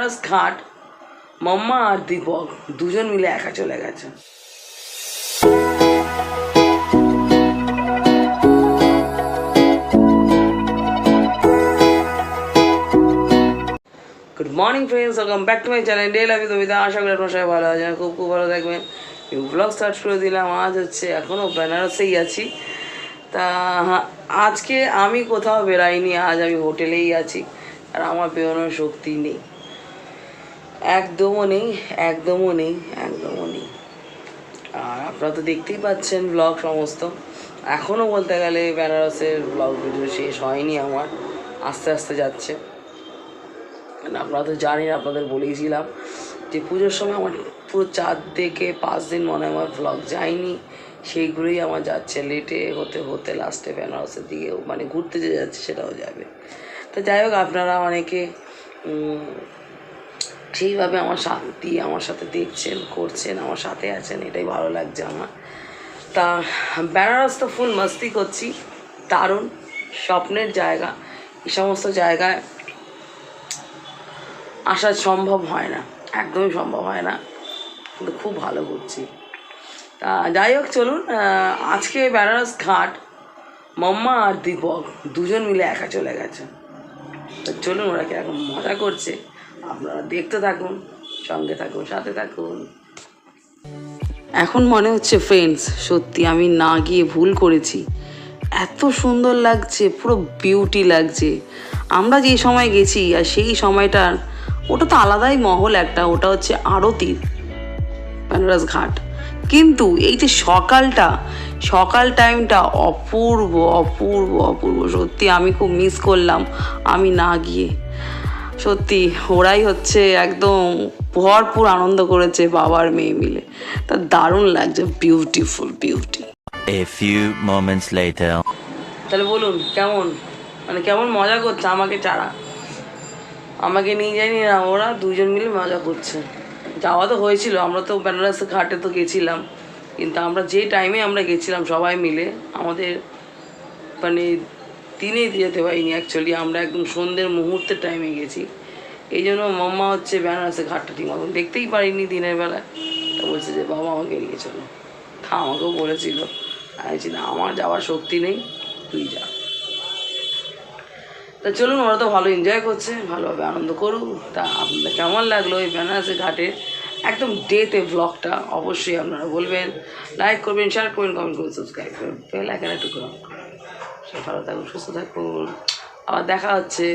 বেনারস ঘাট মাম্মা আর দীপক দুজন মিলে একা চলে গেছে। Good morning friends welcome back to my channel day love কবিতা আশা করি আপনার সবাই ভালো আছেন, খুব খুব ভালো থাকবেন। ব্লগ স্টার্ট করে দিলাম। আজ হচ্ছে এখনও বেনারসেই আছি। তা হা- আজকে আমি কোথাও বেরাইনি আজ আমি হোটেলেই আছি। আর আমার বেরোনোর শক্তি নেই। একদমও নেই একদমও নেই একদমও নেই। আর আপনারা তো দেখতেই পাচ্ছেন ব্লগ সমস্ত। এখনও বলতে গেলে বেনারসের ব্লগ ভিডিও শেষ হয়নি আমার, আস্তে আস্তে যাচ্ছে। আর আপনারা তো জানেন, আপনাদের বলেইছিলাম যে পুজোর সময় আমার পুরো চার থেকে পাঁচ দিন মনে হয় আমার ব্লগ যায়নি। সেইগুলোই আমার যাচ্ছে লেটে হতে হতে লাস্টে বেনারসের দিকেও মানে ঘুরতে যে যাচ্ছে সেটাও যাবে। তো যাই হোক, আপনারা অনেকে সেইভাবে আমার শান্তি, আমার সাথে দেখছেন, করছেন, আমার সাথে আছেন, এটাই ভালো লাগছে আমার। তা বেনারস তো ফুল মস্তি করছি, দারুণ, স্বপ্নের জায়গা এই সমস্ত জায়গায় আসা সম্ভব হয় না, একদমই সম্ভব হয় না, কিন্তু খুব ভালো ঘুরছি তা যাই হোক, চলুন আজকে বেনারস ঘাট, মাম্মা আর দীপক দুজন মিলে একা চলে গেছে। তো চলুন, ওরা কীরকম মজা করছে। আপনারা দেখতে থাকুন, সঙ্গে থাকুন, সাথে থাকুন। এখন মনে হচ্ছে ফ্রেন্ডস সত্যি আমি না গিয়ে ভুল করেছি। এত সুন্দর লাগছে, পুরো বিউটি লাগছে। আমরা যে সময় গেছি আর সেই সময়টার, ওটা তো আলাদাই মহল একটা, ওটা হচ্ছে আরতির বেনারস ঘাট। কিন্তু এই যে সকালটা, সকাল টাইমটা অপূর্ব অপূর্ব অপূর্ব, সত্যি আমি খুব মিস করলাম, আমি না গিয়ে। সত্যি ওরাই হচ্ছে একদম ভরপুর আনন্দ করেছে বাবার মেয়ে মিলে। তা দারুণ লাগছে beautiful beauty A few moments later. তাহলে বলুন কেমন? মানে কেমন মজা করছে আমাকে ছাড়া আমাকে নিয়ে যায়নি না ওরা দুজন মিলে মজা করছে। যাওয়া তো হয়েছিল আমরা তো বেনারস ঘাটে তো গেছিলাম। কিন্তু আমরা যে টাইমে আমরা গেছিলাম সবাই মিলে আমাদের মানে দিনে যেতে পারিনি অ্যাকচুয়ালি আমরা একদম সন্ধ্যের মুহূর্তের টাইমে গেছি। এই জন্য মাম্মা হচ্ছে বেনারসে ঘাটটা ঠিক মতন দেখতেই পারিনি দিনের বেলায়। তা বলছে যে, বাবা আমাকে নিয়ে চলো। তা আমাকেও বলেছিল। আমি না, আমার যাওয়ার শক্তি নেই, তুই যা। তা চলুন, ওরা তো ভালো এনজয় করছে, ভালোভাবে আনন্দ করুক। তা আপনাদের কেমন লাগল এই বেনারসি ঘাটের একদম ডেতে ব্লগটা অবশ্যই আপনারা বলবেন। লাইক করবেন শেয়ার করবেন কমেন্ট করবেন সাবস্ক্রাইব করবেন বেল আইকন একটু করুন ভালো থাকুন সুস্থ থাকুন। আবার দেখা হচ্ছে।